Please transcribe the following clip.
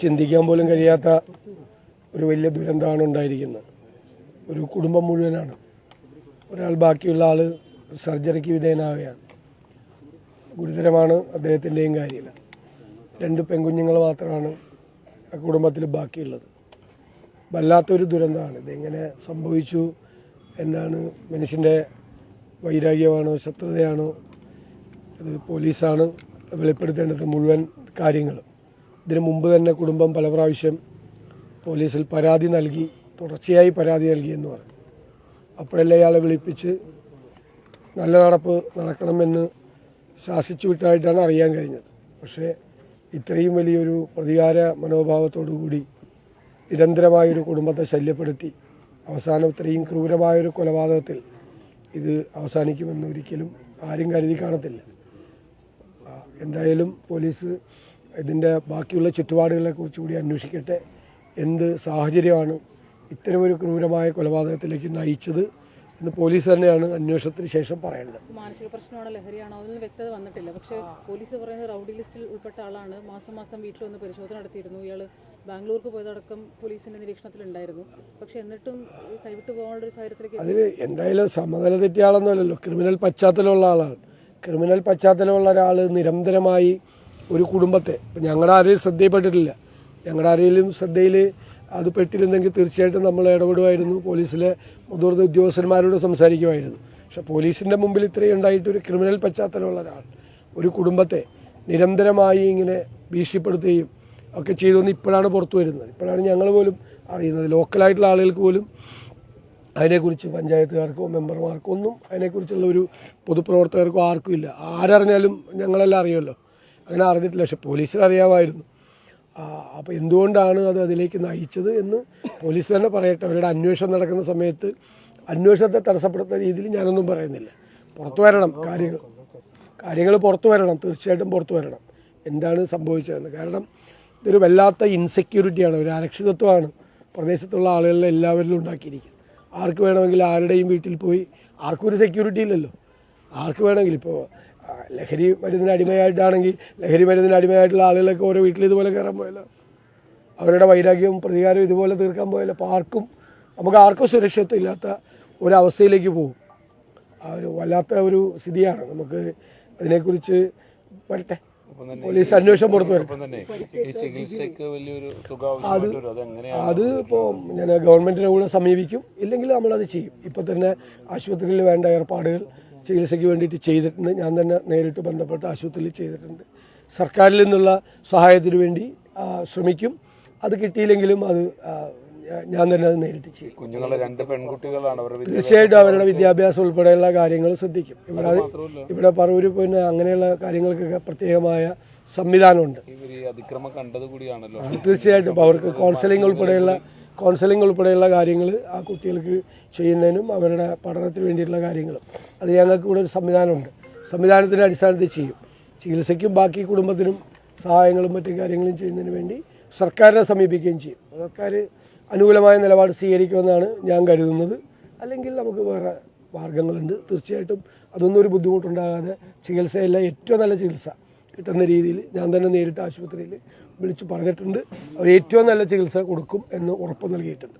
ചിന്തിക്കാൻ പോലും കഴിയാത്ത ഒരു വലിയ ദുരന്തമാണ് ഉണ്ടായിരിക്കുന്നത്. ഒരു കുടുംബം മുഴുവനാണ്. ഒരാൾ ബാക്കിയുള്ള ആൾ സർജറിക്ക് വിധേയനാവുകയാണ്. ഗുരുതരമാണ് അദ്ദേഹത്തിന്റെയും കാര്യം. രണ്ട് പെൺകുഞ്ഞുങ്ങൾ മാത്രമാണ് ആ കുടുംബത്തിൽ ബാക്കിയുള്ളത്. വല്ലാത്തൊരു ദുരന്തമാണ്. ഇതെങ്ങനെ സംഭവിച്ചു? എന്താണ് മനുഷ്യന്റെ വൈരാഗ്യമാണോ ശത്രുതയാണോ? അത് പോലീസാണ് വെളിപ്പെടുത്തേണ്ടത് മുഴുവൻ കാര്യങ്ങളും. ഇതിനു മുമ്പ് തന്നെ കുടുംബം പല പ്രാവശ്യം പോലീസിൽ പരാതി നൽകി തുടർച്ചയായി പരാതി നൽകി എന്ന് പറഞ്ഞു. അപ്പോഴല്ലേ ഇയാളെ വിളിപ്പിച്ച് നല്ല നടപ്പ് നടക്കണമെന്ന് ശാസിച്ചു വിട്ടായിട്ടാണ് അറിയാൻ കഴിഞ്ഞത്. പക്ഷേ ഇത്രയും വലിയൊരു പ്രതികാര മനോഭാവത്തോടു കൂടി നിരന്തരമായൊരു കുടുംബത്തെ ശല്യപ്പെടുത്തി അവസാനം ഇത്രയും ക്രൂരമായൊരു കൊലപാതകത്തിൽ ഇത് അവസാനിക്കുമെന്ന് ഒരിക്കലും ആരും കരുതി കാണത്തില്ല. എന്തായാലും പോലീസ് ഇതിന്റെ ബാക്കിയുള്ള ചുറ്റുപാടുകളെ കുറിച്ച് കൂടി അന്വേഷിക്കട്ടെ. എന്ത് സാഹചര്യമാണ് ഇത്തരമൊരു ക്രൂരമായ കൊലപാതകത്തിലേക്ക് നയിച്ചത് എന്ന് പോലീസ് തന്നെയാണ് അന്വേഷണത്തിന് ശേഷം പറയേണ്ടത്. മാനസിക പ്രശ്നമാണോ ലഹരിയാണോ അതിൽ വ്യക്തത വന്നിട്ടില്ല. പക്ഷേ പോലീസ് പറയുന്നത് റൗഡി ലിസ്റ്റിൽ ഉൾപ്പെട്ട ആളാണ്. മാസം മാസം വീട്ടിൽ വന്ന് പരിശോധന നടത്തിയിരുന്നു. ഇയാൾ ബാംഗ്ലൂർക്ക് പോയതടക്കം പോലീസിന്റെ നിരീക്ഷണത്തിലുണ്ടായിരുന്നു. പക്ഷെ എന്നിട്ടും കൈവിട്ട് പോകാനുള്ള ഒരു സാഹചര്യത്തിലേക്ക് അതിൽ എന്തായാലും സമനില തെറ്റിയ ആളൊന്നുമല്ലല്ലോ. ക്രിമിനൽ പശ്ചാത്തലമുള്ള ആളാണ്. ക്രിമിനൽ പശ്ചാത്തലമുള്ള ഒരാൾ നിരന്തരമായി ഒരു കുടുംബത്തെ. ഞങ്ങളുടെ ആരെയും ശ്രദ്ധയിൽപ്പെട്ടിട്ടില്ല. ഞങ്ങളുടെ ആരെങ്കിലും ശ്രദ്ധയിൽ അത് പെട്ടിരുന്നെങ്കിൽ തീർച്ചയായിട്ടും നമ്മൾ ഇടപെടുമായിരുന്നു. പോലീസിലെ മുതിർന്ന ഉദ്യോഗസ്ഥന്മാരോട് സംസാരിക്കുമായിരുന്നു. പക്ഷെ പോലീസിന്റെ മുമ്പിൽ ഇത്രയും ഉണ്ടായിട്ട് ഒരു ക്രിമിനൽ പശ്ചാത്തലമുള്ള ഒരാൾ ഒരു കുടുംബത്തെ നിരന്തരമായി ഇങ്ങനെ ഭീഷണിപ്പെടുത്തുകയും ഒക്കെ ചെയ്തുവന്ന് ഇപ്പോഴാണ് പുറത്തു വരുന്നത്. ഇപ്പോഴാണ് ഞങ്ങൾ പോലും അറിയുന്നത്. ലോക്കലായിട്ടുള്ള ആളുകൾക്ക് പോലും അതിനെക്കുറിച്ച് പഞ്ചായത്തുകാർക്കോ മെമ്പർമാർക്കോ ഒന്നും അതിനെക്കുറിച്ചുള്ള ഒരു പൊതുപ്രവർത്തകർക്കോ ആർക്കും ഇല്ല. ആരറിഞ്ഞാലും ഞങ്ങളെല്ലാം അറിയുമല്ലോ. അങ്ങനെ അറിഞ്ഞിട്ടില്ല. പക്ഷെ പോലീസിന് അറിയാമായിരുന്നു അപ്പോൾ എന്തുകൊണ്ടാണ് അത് അതിലേക്ക് നയിച്ചത് എന്ന് പോലീസ് തന്നെ പറയട്ടെ. അവരുടെ അന്വേഷണം നടക്കുന്ന സമയത്ത് അന്വേഷണത്തെ തടസ്സപ്പെടുത്തുന്ന രീതിയിൽ ഞാനൊന്നും പറയുന്നില്ല. പുറത്തു വരണം കാര്യങ്ങൾ. കാര്യങ്ങൾ പുറത്തു വരണം. തീർച്ചയായിട്ടും പുറത്തു വരണം. എന്താണ് സംഭവിച്ചതെന്ന്. കാരണം ഇതൊരു വല്ലാത്ത ഇൻസെക്യൂരിറ്റിയാണ് ഒരു അരക്ഷിതത്വമാണ് പ്രദേശത്തുള്ള ആളുകളിലെ എല്ലാവരിലും ഉണ്ടാക്കിയിരിക്കുന്നത്. ആർക്ക് വേണമെങ്കിൽ ആരുടെയും വീട്ടിൽ പോയി ആർക്കും ഒരു സെക്യൂരിറ്റി ഇല്ലല്ലോ. ആർക്ക് വേണമെങ്കിൽ ഇപ്പോൾ ലഹരി മരുന്നിന് അടിമയായിട്ടാണെങ്കിൽ ലഹരി മരുന്നിന് അടിമയായിട്ടുള്ള ആളുകളൊക്കെ ഓരോ വീട്ടിൽ ഇതുപോലെ കയറാൻ പോയല്ലോ. അവരുടെ വൈരാഗ്യവും പ്രതികാരവും ഇതുപോലെ തീർക്കാൻ പോയല്ലോ. അപ്പോൾ ആർക്കും നമുക്ക് ആർക്കും സുരക്ഷിതത്വം ഇല്ലാത്ത ഒരവസ്ഥയിലേക്ക് പോകും. ആ ഒരു വല്ലാത്ത ഒരു സ്ഥിതിയാണ്. നമുക്ക് അതിനെക്കുറിച്ച് വരട്ടെ. പോലീസ് അന്വേഷണം പുറത്തു വരും. അത് അത് ഇപ്പോൾ ഞാൻ ഗവൺമെന്റിനെ കൂടെ സമീപിക്കും. ഇല്ലെങ്കിൽ നമ്മളത് ചെയ്യും. ഇപ്പം തന്നെ ആശുപത്രിയിൽ വേണ്ട ഏർപ്പാടുകൾ ചികിത്സയ്ക്ക് വേണ്ടിയിട്ട് ചെയ്തിട്ടുണ്ട്. ഞാൻ തന്നെ നേരിട്ട് ബന്ധപ്പെട്ട ആശുപത്രിയിൽ ചെയ്തിട്ടുണ്ട്. സർക്കാരിൽ നിന്നുള്ള സഹായത്തിന് വേണ്ടി ശ്രമിക്കും. അത് കിട്ടിയില്ലെങ്കിലും അത് ഞാൻ തന്നെ അത് നേരിട്ട് ചെയ്യും. കുഞ്ഞുങ്ങളെ രണ്ട് പെൺകുട്ടികളാണ്. തീർച്ചയായിട്ടും അവരുടെ വിദ്യാഭ്യാസം ഉൾപ്പെടെയുള്ള കാര്യങ്ങൾ ശ്രദ്ധിക്കും. ഇവിടെ ഇവിടെ പറവൂര് പിന്നെ അങ്ങനെയുള്ള കാര്യങ്ങൾക്കൊക്കെ പ്രത്യേകമായ സംവിധാനമുണ്ട്. ഈ അതിക്രമം കണ്ടത് കൂടിയാണല്ലോ. തീർച്ചയായിട്ടും. അവർക്ക് കൗൺസിലിംഗ് ഉൾപ്പെടെയുള്ള കൗൺസിലിംഗ് ഉൾപ്പെടെയുള്ള കാര്യങ്ങൾ ആ കുട്ടികൾക്ക് ചെയ്യുന്നതിനും അവരുടെ പഠനത്തിന് വേണ്ടിയിട്ടുള്ള കാര്യങ്ങളും. അത് ഞങ്ങൾക്ക് ഇവിടെ ഒരു സംവിധാനമുണ്ട്. സംവിധാനത്തിന്റെ അടിസ്ഥാനത്തിൽ ചെയ്യും. ചികിത്സയ്ക്കും ബാക്കി കുടുംബത്തിനും സഹായങ്ങളും മറ്റു കാര്യങ്ങളും ചെയ്യുന്നതിന് വേണ്ടി സർക്കാരിനെ സമീപിക്കുകയും ചെയ്യും. സർക്കാർ അനുകൂലമായ നിലപാട് സ്വീകരിക്കുമെന്നാണ് ഞാൻ കരുതുന്നത്. അല്ലെങ്കിൽ നമുക്ക് വേറെ മാർഗങ്ങളുണ്ട്. തീർച്ചയായിട്ടും അതൊന്നും ഒരു ബുദ്ധിമുട്ടുണ്ടാകാതെ ചികിത്സയല്ല ഏറ്റവും നല്ല ചികിത്സ. കിട്ടുന്ന രീതിയിൽ ഞാൻ തന്നെ നേരിട്ട് ആശുപത്രിയിൽ വിളിച്ച് പറഞ്ഞിട്ടുണ്ട്. അവർ ഏറ്റവും നല്ല ചികിത്സ കൊടുക്കും എന്ന് ഉറപ്പ് നൽകിയിട്ടുണ്ട്.